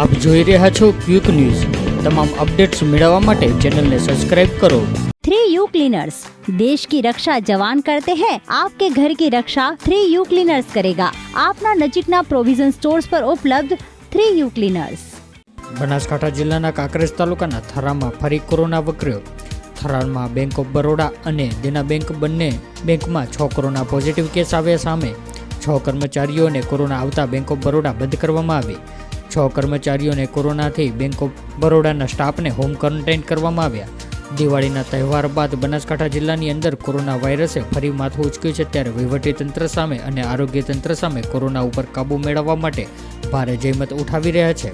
આપ જોઈ રહ્યા છો ક્વિક ન્યૂઝ. તમામ અપડેટ્સ મેળવવા માટે ચેનલને સબસ્ક્રાઇબ કરો. થ્રી यू क्लीनर्स देश की रक्षा जवान करते हैं आपके ઘર કી રક્ષા થ્રી યુ ક્લીનર્સ કરેગા. આપના નજીકના પ્રોવિઝન સ્ટોર્સ પર ઉપલબ્ધ થ્રી યુ ક્લીનર્સ. બનાસકાંઠા જિલ્લાના કાંકરેજ તાલુકાના થરામાં ફરી કોરોના વકર્યો. થરારમાં બેંક ઓફ બરોડા અને દેના બેંક બંને બેંકમાં છ કોરોના પોઝિટિવ કેસ આવ્યા સામે. છ કર્મચારીઓને કોરોના આવતા બેંક ઓફ બરોડા બંધ કરવામાં આવી. છ કર્મચારીઓને કોરોનાથી બેંક ઓફ બરોડાના સ્ટાફને હોમ ક્વોરન્ટાઇન કરવામાં આવ્યા. દિવાળીના તહેવાર બાદ બનાસકાંઠા જિલ્લાની અંદર કોરોના વાયરસે ફરી માથું ઉચક્યું છે ત્યારે તંત્ર સામે અને આરોગ્ય તંત્ર સામે કોરોના ઉપર કાબૂ મેળવવા માટે ભારે જહેમત ઉઠાવી રહ્યા છે.